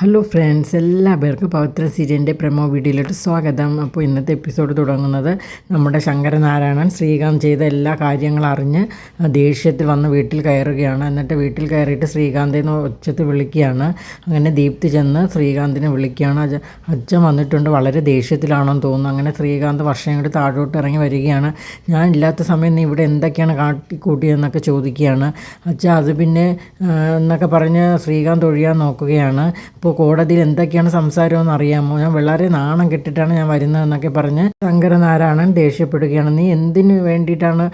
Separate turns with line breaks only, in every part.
Hello friends എല്ലാവർക്കും പവിത്ര സീരിയലിന്റെ promo വീഡിയോയിലോട്ട് സ്വാഗതം. അപ്പോൾ ഇന്നത്തെ എപ്പിസോഡ് തുടങ്ങുന്നത് നമ്മുടെ ശങ്കരനാരായണൻ ശ്രീകാന്ത് ചെയ്ത എല്ലാ കാര്യങ്ങളും അറിഞ്ഞ് ദേഷ്യത്തിൽ വന്ന് വീട്ടിൽ കയറുകയാണ്. എന്നിട്ട് വീട്ടിൽ കയറിയിട്ട് ശ്രീകാന്തിനെ ഉച്ചത്തിൽ വിളിക്കുകയാണ്. അങ്ങനെ ദീപ്തി ചെന്ന് ശ്രീകാന്തിനെ വിളിക്കുകയാണ്. അച്ഛൻ വന്നിട്ടുണ്ട്. വളരെ ദേഷ്യത്തിലാണെന്ന് തോന്നുന്നു. അങ്ങനെ ശ്രീകാന്ത് വർഷം കൂടി താഴോട്ട് ഇറങ്ങി വരികയാണ്. ഞാൻ ഇല്ലാത്ത സമയം നീ ഇവിടെ എന്തൊക്കെയാണ് കാട്ടിക്കൂട്ടിയെന്നൊക്കെ ചോദിക്കുകയാണ്. അച്ഛ അത് പിന്നെ എന്നൊക്കെ പറഞ്ഞ് ശ്രീകാന്ത് ഒഴിയാൻ നോക്കുകയാണ്. അപ്പോൾ കോടതിയിൽ എന്തൊക്കെയാണ് സംസാരമെന്ന് അറിയാമോ? ഞാൻ വളരെ നാണം കെട്ടിട്ടാണ് ഞാൻ വരുന്നതെന്നൊക്കെ പറഞ്ഞ് ശങ്കരനാരായണൻ ദേഷ്യപ്പെടുകയാണ്. നീ എന്തിനു വേണ്ടിയിട്ടാണ്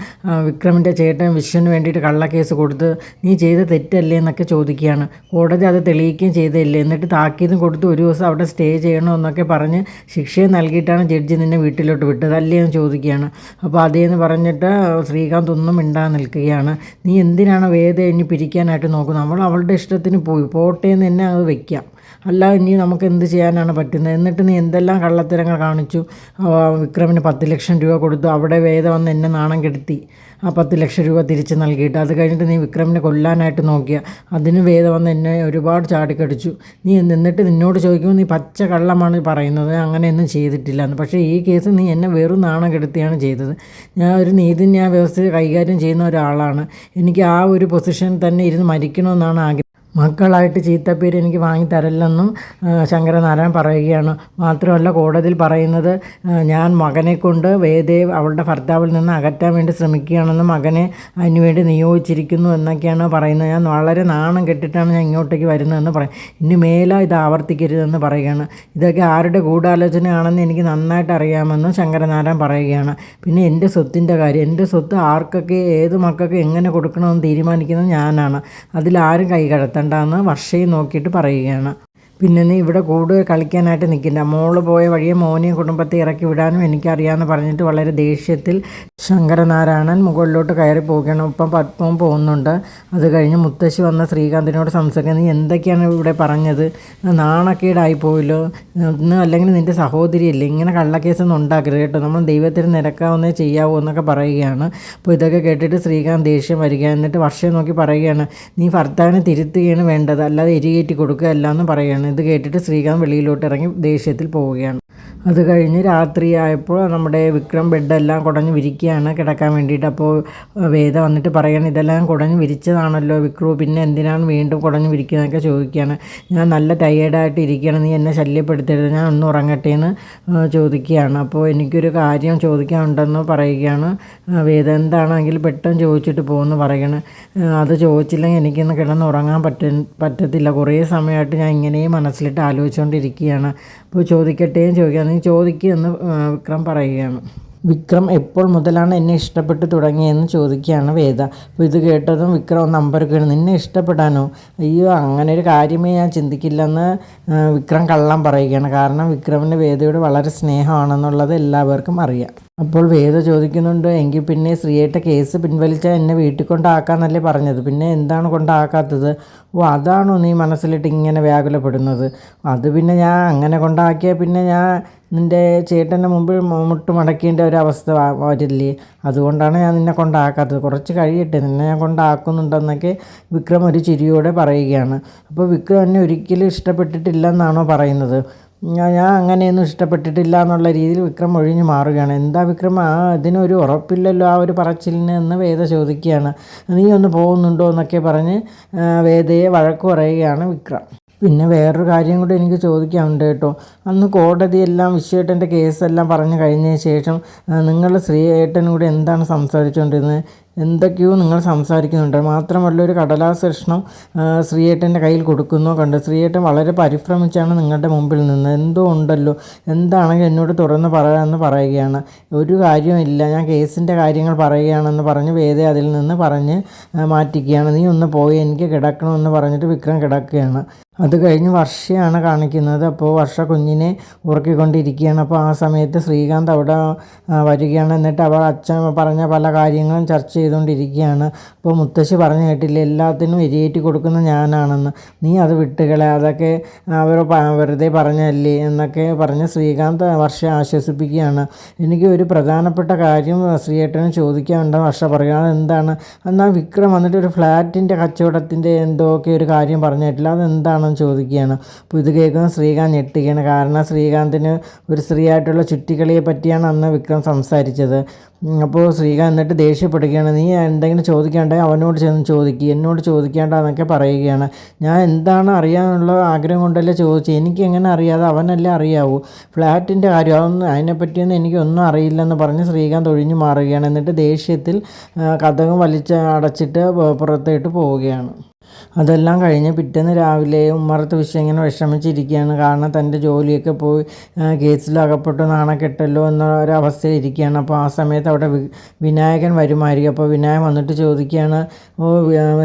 വിക്രമിന്റെ ചേട്ടൻ വിശ്വന് വേണ്ടിയിട്ട് കള്ളക്കേസ് കൊടുത്ത് നീ ചെയ്ത തെറ്റല്ലേ? എന്നൊക്കെ ചോദിക്കുകയാണ്. കോടതി അത് തെളിയിക്കുകയും ചെയ്തല്ലേ എന്നിട്ട് താക്കീതും കൊടുത്ത് ഒരു ദിവസം അവിടെ സ്റ്റേ ചെയ്യണമെന്നൊക്കെ പറഞ്ഞ് ശിക്ഷയും നൽകിയിട്ടാണ് ജഡ്ജി നിന്നെ വീട്ടിലോട്ട് വിട്ടത് അല്ലേ എന്ന് ചോദിക്കുകയാണ്. അപ്പോൾ അതേന്ന് പറഞ്ഞിട്ട് ശ്രീകാന്ത് ഒന്നും മിണ്ടാൻ നിൽക്കുകയാണ്. നീ എന്തിനാണ് വേദ ഇനി പിരിക്കാനായിട്ട് നോക്കുന്നത്? നമ്മൾ അവളുടെ ഇഷ്ടത്തിന് പോയി. പോട്ടേന്ന് തന്നെ അത് വെക്കാം. അല്ല ഇനി നമുക്ക് എന്ത് ചെയ്യാനാണ് പറ്റുന്നത്? എന്നിട്ട് നീ എന്തെല്ലാം കള്ളത്തരങ്ങൾ കാണിച്ചു? വിക്രമിന് പത്ത് ലക്ഷം രൂപ കൊടുത്തു. അവിടെ വേദ വന്ന് എന്നെ നാണം കെടുത്തി. ആ പത്ത് ലക്ഷം രൂപ തിരിച്ച് നൽകിയിട്ട്. അത് കഴിഞ്ഞിട്ട് നീ വിക്രമിനെ കൊല്ലാനായിട്ട് നോക്കിയ. അതിന് വേദ വന്ന് എന്നെ ഒരുപാട് ചാടിക്കടിച്ചു. നീ എന്നിട്ട് നിന്നോട് ചോദിക്കുമ്പോൾ നീ പച്ച കള്ളമാണ് പറയുന്നത്. അങ്ങനെയൊന്നും ചെയ്തിട്ടില്ല എന്ന്. പക്ഷേ ഈ കേസ് നീ എന്നെ വെറും നാണം കെടുത്തിയാണ് ചെയ്തത്. ഞാൻ ഒരു നീതിന്യായ വ്യവസ്ഥ കൈകാര്യം ചെയ്യുന്ന ഒരാളാണ്. എനിക്ക് ആ ഒരു പൊസിഷൻ തന്നെ ഇരുന്ന് മരിക്കണമെന്നാണ് ആഗ്രഹം. മക്കളായിട്ട് ചീത്തപ്പേര് എനിക്ക് വാങ്ങി തരല്ലെന്നും ശങ്കരനാരായണൻ പറയുകയാണ്. മാത്രമല്ല കോടതിയിൽ പറയുന്നത് ഞാൻ മകനെ കൊണ്ട് വേദയെ അവളുടെ ഭർത്താവിൽ നിന്ന് അകറ്റാൻ വേണ്ടി ശ്രമിക്കുകയാണെന്നും മകനെ അതിനുവേണ്ടി നിയോഗിച്ചിരിക്കുന്നു എന്നൊക്കെയാണ് പറയുന്നത്. ഞാൻ വളരെ നാണം കെട്ടിട്ടാണ് ഞാൻ ഇങ്ങോട്ടേക്ക് വരുന്നതെന്ന് പറയും. ഇനി മേലാ ഇത് ആവർത്തിക്കരുതെന്ന് പറയുകയാണ്. ഇതൊക്കെ ആരുടെ ഗൂഢാലോചനയാണെന്ന് എനിക്ക് നന്നായിട്ട് അറിയാമെന്നും ശങ്കരനാരായണൻ പറയുകയാണ്. പിന്നെ എന്റെ സ്വത്തിന്റെ കാര്യം. എന്റെ സ്വത്ത് ആർക്കൊക്കെ ഏത് മക്കൾക്ക് എങ്ങനെ കൊടുക്കണമെന്ന് തീരുമാനിക്കുന്നത് ഞാനാണ്. അതിലാരും കൈ കടത്തണ്ടെന്ന് വർഷയും നോക്കിയിട്ട് പറയുകയാണ്. പിന്നെ നീ ഇവിടെ കൂടുതൽ കളിക്കാനായിട്ട് നിൽക്കില്ല മോൾ പോയ വഴിയെ മോനെ കുടുംബത്തെ ഇറക്കി വിടാനും എനിക്കറിയാമെന്ന് പറഞ്ഞിട്ട് വളരെ ദേഷ്യത്തിൽ ശങ്കരനാരായണൻ മുകളിലോട്ട് കയറി പോകുകയാണ് ഒപ്പം പത്മവും പോകുന്നുണ്ട്. അത് കഴിഞ്ഞ് മുത്തശ്ശി വന്ന ശ്രീകാന്തിനോട് സംസാരിക്കാൻ നീ എന്തൊക്കെയാണ് ഇവിടെ പറഞ്ഞത്? നാണക്കേടായി പോയല്ലോ. ഇന്ന് അല്ലെങ്കിൽ നിന്റെ സഹോദരിയല്ലേ ഇങ്ങനെ കള്ളക്കേസൊന്നും ഉണ്ടാക്കരുത് കേട്ടോ. നമ്മൾ ദൈവത്തിന് നിരക്കാവുന്നേ ചെയ്യാവൂ എന്നൊക്കെ പറയുകയാണ്. അപ്പോൾ ഇതൊക്കെ കേട്ടിട്ട് ശ്രീകാന്ത് ദേഷ്യം വരിക എന്നിട്ട് വർഷയെ നോക്കി പറയുകയാണ്. നീ ഭർത്താവിനെ തിരുത്തുകയാണ് വേണ്ടത്. അല്ലാതെ എരികേറ്റി കൊടുക്കുകയല്ല എന്ന് പറയുകയാണ്. ഇത് കേട്ടിട്ട് ശ്രീകാന്ത് വെളിയിലോട്ട് ഇറങ്ങി ദേഷ്യത്തിൽ പോവുകയാണ്. അത് കഴിഞ്ഞ് രാത്രിയായപ്പോൾ നമ്മുടെ വിക്രം ബെഡെല്ലാം കുടഞ്ഞ് വിരിക്കുകയാണ് കിടക്കാൻ വേണ്ടിയിട്ട്. അപ്പോൾ വേദ വന്നിട്ട് പറയണം ഇതെല്ലാം കുടഞ്ഞ് വിരിച്ചതാണല്ലോ വിക്രു പിന്നെ എന്തിനാണ് വീണ്ടും കുടഞ്ഞ് വിരിക്കുന്നതൊക്കെ ചോദിക്കുകയാണ്. ഞാൻ നല്ല ടയേർഡായിട്ട് ഇരിക്കുകയാണ് നീ എന്നെ ശല്യപ്പെടുത്തരുത് ഞാൻ ഒന്ന് ഉറങ്ങട്ടെ എന്ന് ചോദിക്കുകയാണ്. അപ്പോൾ എനിക്കൊരു കാര്യം ചോദിക്കാനുണ്ടെന്ന് പറയുകയാണ് വേദ. എന്താണെങ്കിൽ പെട്ടെന്ന് ചോദിച്ചിട്ട് പോകുമെന്ന് പറയണം. അത് ചോദിച്ചില്ലെങ്കിൽ എനിക്കൊന്ന് കിടന്ന് ഉറങ്ങാൻ പറ്റ പറ്റത്തില്ല. കുറേ സമയമായിട്ട് ഞാൻ ഇങ്ങനെയും മനസ്സിലിട്ട് ആലോചിച്ചുകൊണ്ടിരിക്കുകയാണ് അപ്പോൾ ചോദിക്കട്ടെയും ചോദിക്കുക നീ ചോദിക്കുമെന്ന് വിക്രം പറയുകയാണ്. വിക്രം എപ്പോൾ മുതലാണ് എന്നെ ഇഷ്ടപ്പെട്ട് തുടങ്ങിയെന്ന് ചോദിക്കുകയാണ് വേദ. അപ്പോൾ ഇത് കേട്ടതും വിക്രം ഒന്ന് അമ്പരക്കുകയാണ്. നിന്നെ ഇഷ്ടപ്പെടാനോ? അയ്യോ അങ്ങനെ ഒരു കാര്യമേ ഞാൻ ചിന്തിക്കില്ലെന്ന് വിക്രം കള്ളം പറയുകയാണ്. കാരണം വിക്രമിന് വേദയോട് വളരെ സ്നേഹമാണെന്നുള്ളത് എല്ലാവർക്കും അറിയാം. അപ്പോൾ വേദ ചോദിക്കുന്നുണ്ട് എങ്കിൽ പിന്നെ ശ്രീയേട്ട കേസ് പിൻവലിച്ചാൽ എന്നെ വീട്ടിൽ കൊണ്ടാക്കാന്നല്ലേ പറഞ്ഞത്? പിന്നെ എന്താണ് കൊണ്ടാക്കാത്തത്? ഓ അതാണോ നീ മനസ്സിലിട്ട് ഇങ്ങനെ വ്യാകുലപ്പെടുന്നത്? അത് പിന്നെ ഞാൻ അങ്ങനെ കൊണ്ടാക്കിയാൽ പിന്നെ ഞാൻ നിന്റെ ചേട്ടന്റെ മുമ്പിൽ മുട്ട് മടക്കേണ്ട ഒരു അവസ്ഥ വ- വരില്ലേ? അതുകൊണ്ടാണ് ഞാൻ നിന്നെ കൊണ്ടാക്കാത്തത്. കുറച്ച് കഴിയട്ടെ. നിന്നെ ഞാൻ കൊണ്ടാക്കുന്നുണ്ടെന്നൊക്കെ വിക്രം ഒരു ചിരിയോടെ പറയുകയാണ്. അപ്പോൾ വിക്രം എന്നെ ഒരിക്കലും ഇഷ്ടപ്പെട്ടിട്ടില്ല എന്നാണോ പറയുന്നത് ഞാൻ അങ്ങനെയൊന്നും ഇഷ്ടപ്പെട്ടിട്ടില്ല എന്നുള്ള രീതിയിൽ വിക്രം ഒഴിഞ്ഞു മാറുകയാണ്. എന്താ വിക്രം ആ അതിനൊരു ഉറപ്പില്ലല്ലോ ആ ഒരു പറച്ചിലിന് എന്ന് വേദ ചോദിക്കുകയാണ്. നീ ഒന്ന് പോകുന്നുണ്ടോ എന്നൊക്കെ പറഞ്ഞ് വേദയെ വഴക്ക് പറയുകയാണ് വിക്രം. പിന്നെ വേറൊരു കാര്യം കൂടി എനിക്ക് ചോദിക്കാനുണ്ട് കേട്ടോ. അന്ന് കോടതിയെല്ലാം വിശ്വേട്ടന്റെ കേസെല്ലാം പറഞ്ഞു കഴിഞ്ഞതിന് ശേഷം നിങ്ങൾ ശ്രീയേട്ടനും കൂടി എന്താണ് സംസാരിച്ചുകൊണ്ടിരുന്നത്? എന്തൊക്കെയോ നിങ്ങൾ സംസാരിക്കുന്നുണ്ട്. മാത്രമല്ല ഒരു കടലാസ് കഷ്ണം ശ്രീയേട്ടന്റെ കയ്യിൽ കൊടുക്കുന്നോ കണ്ട്. ശ്രീയേട്ടൻ വളരെ പരിഭ്രമിച്ചാണ് നിങ്ങളുടെ മുമ്പിൽ നിന്ന്. എന്തോ ഉണ്ടല്ലോ? എന്താണെങ്കിൽ എന്നോട് തുറന്ന് പറയാമെന്ന് പറയുകയാണ്. ഒരു കാര്യമില്ല ഞാൻ കേസിന്റെ കാര്യങ്ങൾ പറയുകയാണെന്ന് പറഞ്ഞ് വേദ അതിൽ നിന്ന് പറഞ്ഞ് മാറ്റിക്കുകയാണ്. നീ ഒന്ന് പോയി എനിക്ക് കിടക്കണമെന്ന് പറഞ്ഞിട്ട് വിക്രം കിടക്കുകയാണ്. അത് കഴിഞ്ഞ് വർഷയാണ് കാണിക്കുന്നത്. അപ്പോൾ വർഷ കുഞ്ഞിനെ ഉറക്കിക്കൊണ്ടിരിക്കുകയാണ്. അപ്പോൾ ആ സമയത്ത് ശ്രീകാന്ത് അവിടെ വരികയാണ്. എന്നിട്ട് അവൾ അച്ഛൻ പറഞ്ഞ പല കാര്യങ്ങളും ചർച്ച ചെയ്തുകൊണ്ടിരിക്കുകയാണ്. അപ്പോൾ മുത്തശ്ശി പറഞ്ഞു കേട്ടില്ല എല്ലാത്തിനും എരിയേറ്റി കൊടുക്കുന്ന ഞാനാണെന്ന്. നീ അത് വിട്ടുകളെ അതൊക്കെ അവർ വെറുതെ പറഞ്ഞല്ലേ എന്നൊക്കെ പറഞ്ഞ് ശ്രീകാന്ത് വർഷ ആശ്വസിപ്പിക്കുകയാണ്. എനിക്ക് ഒരു പ്രധാനപ്പെട്ട കാര്യം ശ്രീയേട്ടന് ചോദിക്കാനുണ്ടെന്ന് വർഷ പറയുക. അതെന്താണ്? എന്നാൽ വിക്രം വന്നിട്ട് ഒരു ഫ്ലാറ്റിന്റെ കച്ചവടത്തിന്റെ എന്തോ ഒക്കെ ഒരു കാര്യം പറഞ്ഞിട്ടില്ല അതെന്താണ്? എന്താണെന്ന് ചോദിക്കുകയാണ്. അപ്പോൾ ഇത് കേൾക്കുന്ന ശ്രീകാന്ത് ഞെട്ടുകയാണ് കാരണം ശ്രീകാന്തിന് ഒരു സ്ത്രീയായിട്ടുള്ള ചുറ്റിക്കളിയെ പറ്റിയാണ് അന്ന് വിക്രം സംസാരിച്ചത്. അപ്പോൾ ശ്രീകാന്ത് എന്നിട്ട് ദേഷ്യപ്പെടുകയാണ്. നീ എന്തെങ്കിലും ചോദിക്കാണ്ടെങ്കിൽ അവനോട് ചെന്ന് ചോദിക്കുക എന്നോട് ചോദിക്കേണ്ടെന്നൊക്കെ പറയുകയാണ്. ഞാൻ എന്താണ് അറിയാനുള്ള ആഗ്രഹം കൊണ്ടല്ലേ ചോദിച്ചത്? എനിക്ക് എങ്ങനെ അറിയാതെ അവനല്ലേ അറിയാവൂ? ഫ്ലാറ്റിന്റെ കാര്യം അതൊന്നും അതിനെപ്പറ്റിയൊന്നും എനിക്കൊന്നും അറിയില്ലെന്ന് പറഞ്ഞ് ശ്രീകാന്ത് ഒഴിഞ്ഞു മാറുകയാണ്. എന്നിട്ട് ദേഷ്യത്തിൽ കഥകം വലിച്ച് അടച്ചിട്ട് പുറത്തേട്ട് പോവുകയാണ്. അതെല്ലാം കഴിഞ്ഞ് പിറ്റേന്ന് രാവിലെ ഉമ്മറത്ത് വിഷയം ഇങ്ങനെ വിഷമിച്ചിരിക്കുകയാണ്. കാരണം തന്റെ ജോലിയൊക്കെ പോയി കേസിൽ അകപ്പെട്ട് നാണക്കെട്ടല്ലോ എന്ന ഒരവസ്ഥയിലിരിക്കുകയാണ് അപ്പോൾ ആ സമയത്ത് അവിടെ വിനായകൻ വരുമായിരിക്കും. അപ്പോൾ വിനായകൻ വന്നിട്ട് ചോദിക്കുകയാണ് ഓ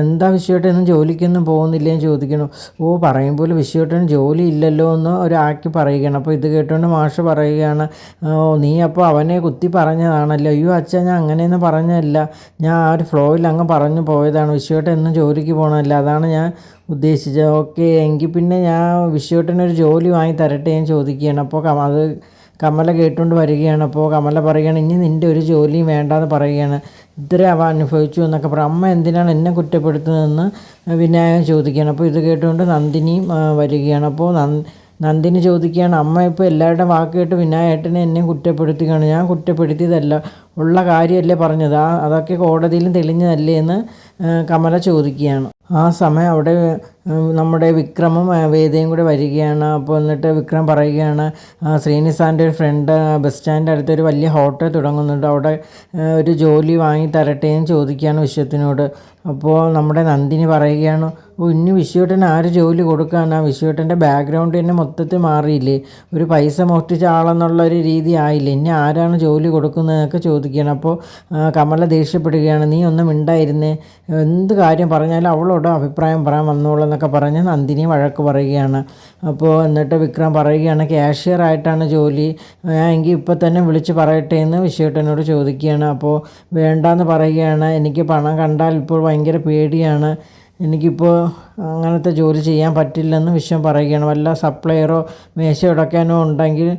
എന്താ വിഷയമായിട്ടൊന്നും ജോലിക്കൊന്നും പോകുന്നില്ലേന്ന് ചോദിക്കണം ഓ പറയുമ്പോൾ വിഷയമായിട്ടും ജോലി ഇല്ലല്ലോ എന്ന് ഒരാക്കി പറയുകയാണ്. അപ്പോൾ ഇത് കേട്ടുകൊണ്ട് മാഷ് പറയുകയാണ് ഓ നീ അപ്പോൾ അവനെ കുത്തി പറഞ്ഞതാണല്ലോ. അയ്യോ അച്ഛൻ ഞാൻ അങ്ങനെയൊന്നും പറഞ്ഞല്ല ഞാൻ ആ ഒരു ഫ്ലോയിൽ അങ്ങ് പറഞ്ഞു പോയതാണ്. വിഷയമായിട്ട് എന്നും ജോലിക്ക് പോകണമല്ല അതാണ് ഞാൻ ഉദ്ദേശിച്ചത്. ഓക്കെ എങ്കിൽ പിന്നെ ഞാൻ വിഷുവേട്ടനൊരു ജോലി വാങ്ങി തരട്ടെ ഞാൻ ചോദിക്കുകയാണ്. അപ്പോൾ അത് കമല കേട്ടുകൊണ്ട് വരികയാണ്. അപ്പോൾ കമല പറയുകയാണ് ഇനി നിന്റെ ഒരു ജോലിയും വേണ്ടാന്ന് പറയുകയാണ്. ഇത്ര അവ അനുഭവിച്ചു എന്നൊക്കെ പറയും അമ്മ എന്തിനാണ് എന്നെ കുറ്റപ്പെടുത്തുന്നതെന്ന് വിനായകൻ ചോദിക്കുകയാണ്. അപ്പോൾ ഇത് കേട്ടുകൊണ്ട് നന്ദിനിയും വരികയാണ്. അപ്പോൾ നന്ദിനി ചോദിക്കുകയാണ് അമ്മ ഇപ്പോൾ എല്ലാവരുടെ വാക്ക് കേട്ട് വിനായേട്ടനെ എന്നെ കുറ്റപ്പെടുത്തുകയാണ്. ഞാൻ കുറ്റപ്പെടുത്തിയതല്ല ഉള്ള കാര്യമല്ലേ പറഞ്ഞത്. ആ അതൊക്കെ കോടതിയിലും തെളിഞ്ഞതല്ലേ എന്ന് കമല ചോദിക്കുകയാണ്. ആ സമയം അവിടെ നമ്മുടെ വിക്രമും വേദയും കൂടെ വരികയാണ്. അപ്പോൾ എന്നിട്ട് വിക്രം പറയുകയാണ് ശ്രീനിസാന്റെ ഒരു ഫ്രണ്ട് ബസ് സ്റ്റാൻഡിന്റെ അടുത്ത് ഒരു വലിയ ഹോട്ടൽ തുടങ്ങുന്നുണ്ട്. അവിടെ ഒരു ജോലി വാങ്ങി തരട്ടെ എന്ന് ചോദിക്കുകയാണ് വിശ്വത്തിനോട്. അപ്പോൾ നമ്മുടെ നന്ദിനി പറയുകയാണ് ഓ ഇനി വിശ്വട്ടന് ആര് ജോലി കൊടുക്കാൻ ആ വിശ്വട്ടന്റെ ബാക്ക്ഗ്രൗണ്ട് തന്നെ മൊത്തത്തിൽ മാറിയില്ലേ? ഒരു പൈസ മോഷ്ടിച്ച ആളെന്നുള്ള ഒരു രീതി ആയില്ലേ? ഇനി ആരാണ് ജോലി കൊടുക്കുന്നതെന്നൊക്കെ ചോദിക്കുകയാണ്. അപ്പോൾ കമല ദേഷ്യപ്പെടുകയാണ്. നീ ഒന്നും മിണ്ടായിരുന്നേ? എന്ത് കാര്യം പറഞ്ഞാലും അവളോട് അഭിപ്രായം പറയാൻ വന്നോളൂ എന്നൊക്കെ പറഞ്ഞ് നന്ദിനി വഴക്ക് പറയുകയാണ്. അപ്പോൾ എന്നിട്ട് വിക്രം പറയുകയാണ് ക്യാഷ്യർ ആയിട്ടാണ് ജോലി. എങ്കിൽ ഇപ്പോൾ തന്നെ വിളിച്ച് പറയട്ടെ എന്ന് വിശ്വട്ടനോട് ചോദിക്കുകയാണ്. അപ്പോൾ വേണ്ടാന്ന് പറയുകയാണ്. എനിക്ക് പണം കണ്ടാൽ ഇപ്പോൾ ഭയങ്കര പേടിയാണ്. എനിക്കിപ്പോൾ അങ്ങനത്തെ ജോലി ചെയ്യാൻ പറ്റില്ലെന്ന് വിഷയം പറയുകയാണ്. വല്ല സപ്ലയറോ മേശ ഉടക്കാനോ ഉണ്ടെങ്കിൽ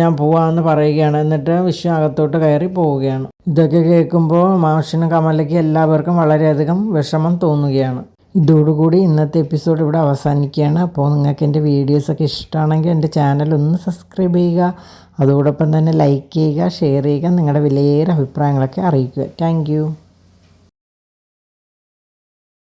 ഞാൻ പോവാമെന്ന് പറയുകയാണ്. എന്നിട്ട് വിഷയം അകത്തോട്ട് കയറി പോവുകയാണ്. ഇതൊക്കെ കേൾക്കുമ്പോൾ മാഷിനും കമലയ്ക്ക് എല്ലാവർക്കും വളരെയധികം വിഷമം തോന്നുകയാണ്. ഇതോടുകൂടി ഇന്നത്തെ എപ്പിസോഡ് ഇവിടെ അവസാനിക്കുകയാണ്. അപ്പോൾ നിങ്ങൾക്ക് എന്റെ വീഡിയോസൊക്കെ ഇഷ്ടമാണെങ്കിൽ എന്റെ ചാനൽ ഒന്ന് സബ്സ്ക്രൈബ് ചെയ്യുക. അതോടൊപ്പം തന്നെ ലൈക്ക് ചെയ്യുക ഷെയർ ചെയ്യുക നിങ്ങളുടെ വിലയേറെ അഭിപ്രായങ്ങളൊക്കെ അറിയിക്കുക. താങ്ക്